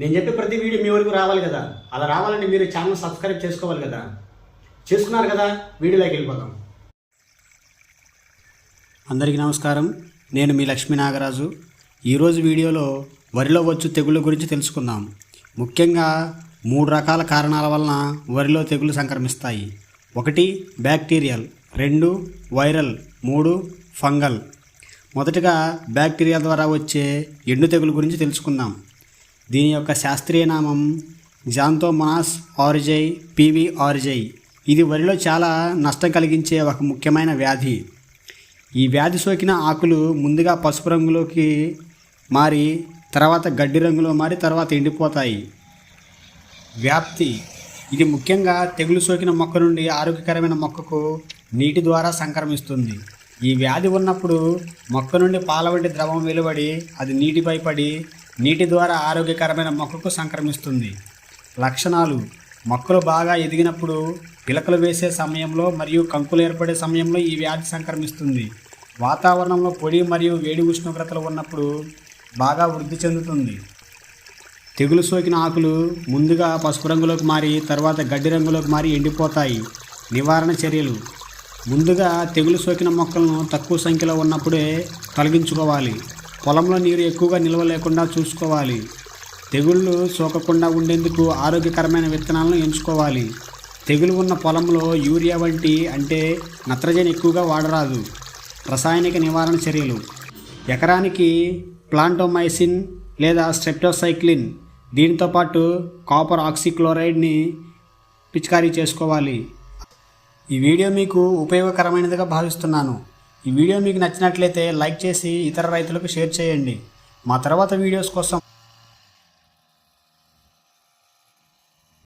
నేను చెప్పే ప్రతి వీడియో మీ వరకు రావాలి కదా? అలా రావాలంటే మీరు ఛానల్ సబ్స్క్రైబ్ చేసుకోవాలి కదా? చేసుకున్నారు కదా? వీడియోలోకి వెళ్ళిపోదాం. అందరికీ నమస్కారం. నేను మీ లక్ష్మీ నాగరాజు. ఈరోజు వీడియోలో వరిలో వచ్చు తెగుళ్ళ గురించి తెలుసుకుందాం. ముఖ్యంగా మూడు రకాల కారణాల వలన వరిలో తెగులు సంక్రమిస్తాయి. ఒకటి బ్యాక్టీరియల్. రెండు వైరల్. మూడు ఫంగల్. మొదటగా బ్యాక్టీరియా ద్వారా వచ్చే ఎండు తెగులు గురించి తెలుసుకుందాం. దీని యొక్క శాస్త్రీయ నామం జాంతోమాస్ ఆరిజై పివి ఆరిజై. ఇది వరిలో చాలా నష్టం కలిగించే ఒక ముఖ్యమైన వ్యాధి. ఈ వ్యాధి సోకిన ఆకులు ముందుగా పసుపు రంగులోకి మారి తర్వాత గడ్డి రంగులో మారి తర్వాత ఎండిపోతాయి. వ్యాప్తి. ఇది ముఖ్యంగా తెగులు సోకిన మొక్క నుండి ఆరోగ్యకరమైన మొక్కకు నీటి ద్వారా సంక్రమిస్తుంది. ఈ వ్యాధి ఉన్నప్పుడు మొక్క నుండి పాల వంటి ద్రవం వెలువడి అది నీటిపై పడి నీటి ద్వారా ఆరోగ్యకరమైన మొక్కకు సంక్రమిస్తుంది. లక్షణాలు. మొక్కలు బాగా ఎదిగినప్పుడు పిలకలు వేసే సమయంలో మరియు కంకులు ఏర్పడే సమయంలో ఈ వ్యాధి సంక్రమిస్తుంది. వాతావరణంలో పొడి మరియు వేడి ఉష్ణోగ్రతలు ఉన్నప్పుడు బాగా వృద్ధి చెందుతుంది. తెగులు సోకిన ఆకులు ముందుగా పసుపు రంగులోకి మారి తర్వాత గడ్డి రంగులోకి మారి ఎండిపోతాయి. నివారణ చర్యలు. ముందుగా తెగులు సోకిన మొక్కలను తక్కువ సంఖ్యలో ఉన్నప్పుడే తొలగించుకోవాలి. పొలంలో నీరు ఎక్కువగా నిల్వ లేకుండా చూసుకోవాలి. తెగుళ్ళు సోకకుండా ఉండేందుకు ఆరోగ్యకరమైన విత్తనాలను ఎంచుకోవాలి. తెగులు ఉన్న పొలంలో యూరియా వంటి అంటే నత్రజని ఎక్కువగా వాడరాదు. రసాయనిక నివారణ చర్యలు. ఎకరానికి ప్లాంటోమైసిన్ లేదా స్ట్రెప్టోసైక్లిన్ దీంతో పాటు కాపర్ ఆక్సిక్లోరైడ్ని పిచికారీ చేసుకోవాలి. ఈ వీడియో మీకు ఉపయోగకరమైనదిగా భావిస్తున్నాను. ఈ వీడియో మీకు నచ్చినట్లయితే లైక్ చేసి ఇతర రైతులకు షేర్ చేయండి. మా తర్వాత వీడియోస్ కోసం